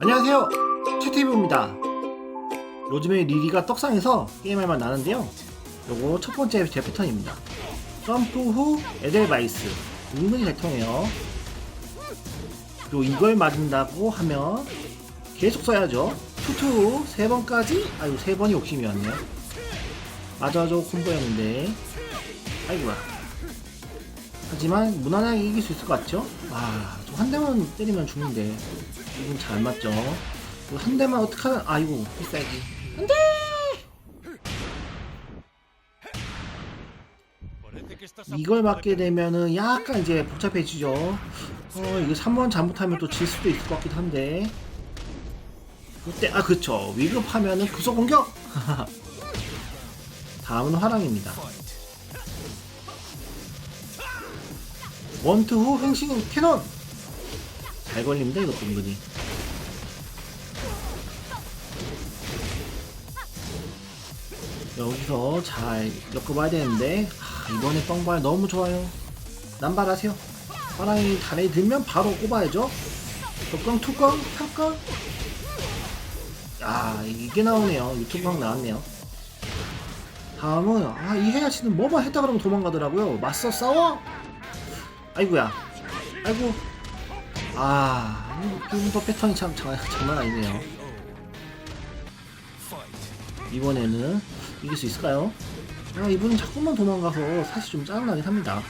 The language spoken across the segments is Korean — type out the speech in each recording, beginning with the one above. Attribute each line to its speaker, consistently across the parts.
Speaker 1: 안녕하세요. 채티브입니다. 요즘에 리리가 떡상해서 게임할 만 나는데요. 요거 첫 번째 제 패턴입니다. 점프 후 에델바이스. 은근히 잘 통해요. 그리고 이걸 맞는다고 하면 계속 써야죠. 투투 세 번까지? 아유 세 번이 욕심이었네요 맞아줘 콤보였는데. 아이고야 하지만 무난하게 이길 수 있을 것 같죠? 와, 저한 대만 때리면 죽는데 이건 잘 맞죠? 한 대만 어떡하면 아이고 비싸지 안 돼! 이걸 맞게 되면은 약간 이제 복잡해지죠. 어, 이거 3번 잘못하면 또 질 수도 있을 것 같기도 한데. 그때, 아, 그쵸. 위급하면은 구속 공격! 다음은 화랑입니다. 원투 후 행신 캐논! 잘 걸립니다, 이것도 은근히. 여기서 잘 엮어봐야 되는데 아, 이번에 뻥발 너무 좋아요. 남발하세요. 화랑이 달에 들면 바로 꼽아야죠. 독강 투강 삼강 야 이게 나오네요. 유튜브 방 나왔네요. 다음은 아 이 해야치는 뭐만 했다 그러면 도망가더라고요. 맞서 싸워 아이고야 아이고 아 이분도 패턴이 참 장, 장난 아니네요 이번에는 이길 수 있을까요? 아, 이분은 자꾸만 도망가서 사실 좀 짜증나긴 합니다.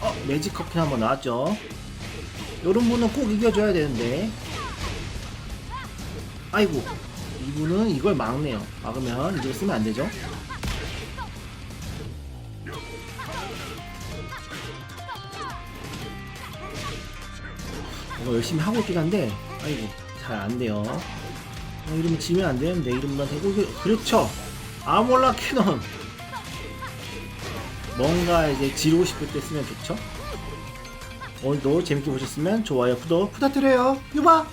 Speaker 1: 어, 매직 커피 한번 나왔죠? 요런 분은 꼭 이겨줘야 되는데. 아이고, 이분은 이걸 막네요. 막으면 이제 쓰면 안 되죠? 이거 열심히 하고 있긴 한데, 아이고, 잘 안 돼요. 어, 이러면 지면 안 되는데 이러면 되고 그- 그렇죠. 아몰라 캐논. 뭔가 이제 지르고 싶을 때 쓰면 좋죠. 오늘도 재밌게 보셨으면 좋아요 구독 부탁드려요. 유바